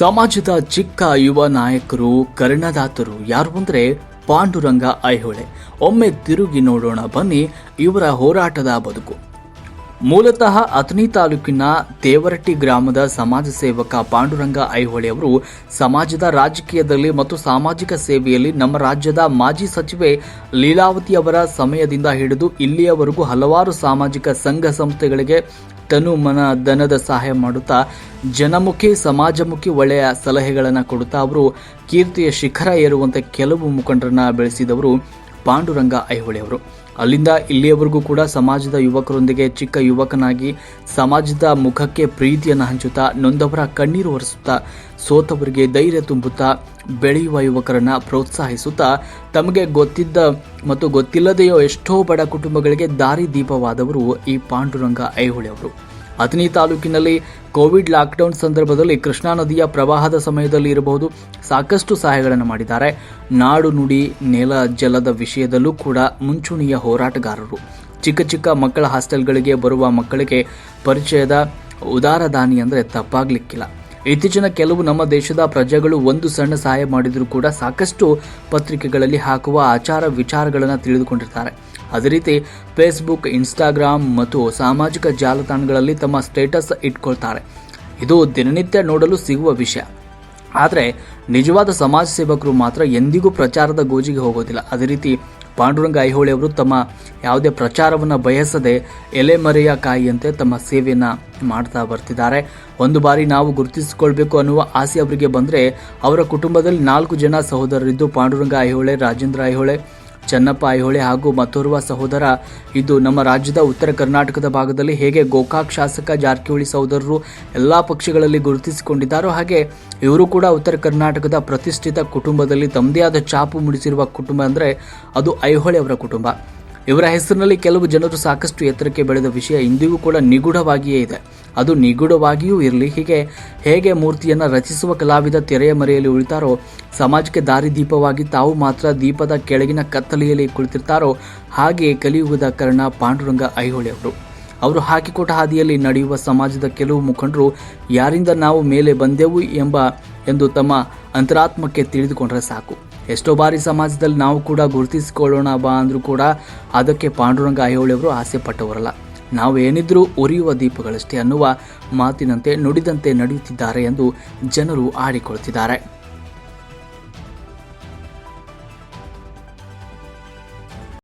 ಸಮಾಜದ ಚಿಕ್ಕ ಯುವ ನಾಯಕರು, ಕರ್ಣದಾತರು, ಯಾರು ಅಂದರೆ ಪಾಂಡುರಂಗ ಐಹೊಳೆ. ಒಮ್ಮೆ ತಿರುಗಿ ನೋಡೋಣ, ಬನ್ನಿ ಇವರ ಹೋರಾಟದ ಬದುಕು. ಮೂಲತಃ ಅಥಣಿ ತಾಲೂಕಿನ ತೇವರಟ್ಟಿ ಗ್ರಾಮದ ಸಮಾಜ ಸೇವಕ ಪಾಂಡುರಂಗ ಐಹೊಳೆ ಅವರು ಸಮಾಜದ ರಾಜಕೀಯದಲ್ಲಿ ಮತ್ತು ಸಾಮಾಜಿಕ ಸೇವೆಯಲ್ಲಿ ನಮ್ಮ ರಾಜ್ಯದ ಮಾಜಿ ಸಚಿವೆ ಲೀಲಾವತಿ ಅವರ ಸಮಯದಿಂದ ಹಿಡಿದು ಇಲ್ಲಿಯವರೆಗೂ ಹಲವಾರು ಸಾಮಾಜಿಕ ಸಂಘ ಸಂಸ್ಥೆಗಳಿಗೆ ತನು ಮನ ಧನದ ಸಹಾಯ ಮಾಡುತ್ತಾ ಜನಮುಖಿ, ಸಮಾಜಮುಖಿ ಒಳ್ಳೆಯ ಸಲಹೆಗಳನ್ನು ಕೊಡುತ್ತಾ ಅವರು ಕೀರ್ತಿಯ ಶಿಖರ ಏರುವಂತೆ ಕೆಲವು ಮುಖಂಡರನ್ನ ಬೆಳೆಸಿದವರು ಪಾಂಡುರಂಗ ಐಹೊಳೆ ಅವರು. ಅಲ್ಲಿಂದ ಇಲ್ಲಿಯವರೆಗೂ ಕೂಡ ಸಮಾಜದ ಯುವಕರೊಂದಿಗೆ ಚಿಕ್ಕ ಯುವಕನಾಗಿ ಸಮಾಜದ ಮುಖಕ್ಕೆ ಪ್ರೀತಿಯನ್ನು ಹಂಚುತ್ತಾ ನೊಂದವರ ಕಣ್ಣೀರು ಒರೆಸುತ್ತಾ ಸೋತವರಿಗೆ ಧೈರ್ಯ ತುಂಬುತ್ತಾ ಬೆಳೆಯುವ ಯುವಕರನ್ನ ಪ್ರೋತ್ಸಾಹಿಸುತ್ತಾ ತಮಗೆ ಗೊತ್ತಿದ್ದ ಮತ್ತು ಗೊತ್ತಿಲ್ಲದೆಯೋ ಎಷ್ಟೋ ಬಡ ಕುಟುಂಬಗಳಿಗೆ ದಾರಿ ದೀಪವಾದವರು ಈ ಪಾಂಡುರಂಗ ಐಹೊಳೆ ಅವರು. ಅಥಣಿ ತಾಲೂಕಿನಲ್ಲಿ ಕೋವಿಡ್ ಲಾಕ್ಡೌನ್ ಸಂದರ್ಭದಲ್ಲಿ ಕೃಷ್ಣಾ ನದಿಯ ಪ್ರವಾಹದ ಸಮಯದಲ್ಲಿ ಇರಬಹುದು. ಸಾಕಷ್ಟು ಸಹಾಯಗಳನ್ನು ಮಾಡಿದ್ದಾರೆ. ನಾಡು ನುಡಿ, ನೆಲ ಜಲದ ವಿಷಯದಲ್ಲೂ ಕೂಡ ಮುಂಚೂಣಿಯ ಹೋರಾಟಗಾರರು. ಚಿಕ್ಕ ಚಿಕ್ಕ ಮಕ್ಕಳ ಹಾಸ್ಟೆಲ್ಗಳಿಗೆ ಬರುವ ಮಕ್ಕಳಿಗೆ ಪರಿಚಯದ ಉದಾರ ದಾನಿ ಅಂದರೆ ತಪ್ಪಾಗ್ಲಿಕ್ಕಿಲ್ಲ. ಇತ್ತೀಚಿನ ಕೆಲವು ನಮ್ಮ ದೇಶದ ಪ್ರಜೆಗಳು ಒಂದು ಸಣ್ಣ ಸಹಾಯ ಮಾಡಿದರೂ ಕೂಡ ಸಾಕಷ್ಟು ಪತ್ರಿಕೆಗಳಲ್ಲಿ ಹಾಕುವ ಆಚಾರ ವಿಚಾರಗಳನ್ನು ತಿಳಿದುಕೊಂಡಿರ್ತಾರೆ. ಅದೇ ರೀತಿ ಫೇಸ್ಬುಕ್ ಇನ್ಸ್ಟಾಗ್ರಾಮ್ ಮತ್ತು ಸಾಮಾಜಿಕ ಜಾಲತಾಣಗಳಲ್ಲಿ ತಮ್ಮ ಸ್ಟೇಟಸ್ ಇಟ್ಕೊಳ್ತಾರೆ. ಇದು ದಿನನಿತ್ಯ ನೋಡಲು ಸಿಗುವ ವಿಷಯ. ಆದರೆ ನಿಜವಾದ ಸಮಾಜ ಸೇವಕರು ಮಾತ್ರ ಎಂದಿಗೂ ಪ್ರಚಾರದ ಗೋಜಿಗೆ ಹೋಗೋದಿಲ್ಲ. ಅದೇ ರೀತಿ ಪಾಂಡುರಂಗ ಐಹೊಳೆ ಅವರು ತಮ್ಮ ಯಾವುದೇ ಪ್ರಚಾರವನ್ನು ಬಯಸದೆ ಎಲೆಮರೆಯ ಕಾಯಿಯಂತೆ ತಮ್ಮ ಸೇವೆಯನ್ನು ಮಾಡ್ತಾ ಬರ್ತಿದ್ದಾರೆ. ಒಂದು ಬಾರಿ ನಾವು ಗುರುತಿಸಿಕೊಳ್ಬೇಕು ಅನ್ನುವ ಆಸೆ ಅವರಿಗೆ ಬಂದರೆ ಅವರ ಕುಟುಂಬದಲ್ಲಿ ನಾಲ್ಕು ಜನ ಸಹೋದರರಿದ್ದು ಪಾಂಡುರಂಗ ಐಹೊಳೆ, ರಾಜೇಂದ್ರ ಐಹೊಳೆ ಚನ್ನಪ್ಪ ಐಹೊಳೆ ಹಾಗೂ ಮತ್ತೋರ್ವ ಸಹೋದರ. ಇದು ನಮ್ಮ ರಾಜ್ಯದ ಉತ್ತರ ಕರ್ನಾಟಕದ ಭಾಗದಲ್ಲಿ ಹೇಗೆ ಗೋಕಾಕ್ ಶಾಸಕ ಜಾರಕಿಹೊಳಿ ಸಹೋದರರು ಎಲ್ಲ ಪಕ್ಷಗಳಲ್ಲಿ ಗುರುತಿಸಿಕೊಂಡಿದ್ದಾರೋ ಹಾಗೆ ಇವರು ಕೂಡ ಉತ್ತರ ಕರ್ನಾಟಕದ ಪ್ರತಿಷ್ಠಿತ ಕುಟುಂಬದಲ್ಲಿ ತಮ್ಮದೇ ಆದ ಚಾಪು ಮೂಡಿಸಿರುವ ಕುಟುಂಬ ಅಂದರೆ ಅದು ಐಹೊಳೆ ಅವರ ಕುಟುಂಬ. ಇವರ ಹೆಸರಿನಲ್ಲಿ ಕೆಲವು ಜನರು ಸಾಕಷ್ಟು ಎತ್ತರಕ್ಕೆ ಬೆಳೆದ ವಿಷಯ ಇಂದಿಗೂ ಕೂಡ ನಿಗೂಢವಾಗಿಯೇ ಇದೆ. ಅದು ನಿಗೂಢವಾಗಿಯೂ ಇರಲಿ. ಹೀಗೆ ಹೇಗೆ ಮೂರ್ತಿಯನ್ನು ರಚಿಸುವ ಕಲಾವಿದ ತೆರೆಯ ಮರೆಯಲ್ಲಿ ಉಳಿತಾರೋ, ಸಮಾಜಕ್ಕೆ ದಾರಿದೀಪವಾಗಿ ತಾವು ಮಾತ್ರ ದೀಪದ ಕೆಳಗಿನ ಕತ್ತಲೆಯಲ್ಲಿ ಕುಳಿತಿರ್ತಾರೋ, ಹಾಗೆ ಕಲಿಯುಗದ ಕರ್ಣ ಪಾಂಡುರಂಗ ಐಹೊಳೆ ಅವರು ಅವರು ಹಾಕಿಕೊಟ್ಟ ಹಾದಿಯಲ್ಲಿ ನಡೆಯುವ ಸಮಾಜದ ಕೆಲವು ಮುಖಂಡರು ಯಾರಿಂದ ನಾವು ಮೇಲೆ ಬಂದೆವು ಎಂಬ, ಎಂದು ತಮ್ಮ ಅಂತರಾತ್ಮಕ್ಕೆ ತಿಳಿದುಕೊಂಡರೆ ಸಾಕು. ಎಷ್ಟೋ ಬಾರಿ ಸಮಾಜದಲ್ಲಿ ನಾವು ಕೂಡ ಗುರುತಿಸಿಕೊಳ್ಳೋಣ ಬಾ ಅಂದರೂ ಕೂಡ ಅದಕ್ಕೆ ಪಾಂಡುರಂಗ ಐಹೊಳೆಯವರು ಆಸೆ ಪಟ್ಟವರಲ್ಲ. ನಾವು ಏನಿದ್ರೂ ಉರಿಯುವ ದೀಪಗಳಷ್ಟೇ ಅನ್ನುವ ಮಾತಿನಂತೆ ನುಡಿದಂತೆ ನಡೆಯುತ್ತಿದ್ದಾರೆ ಎಂದು ಜನರು ಆಡಿಕೊಳ್ತಿದ್ದಾರೆ.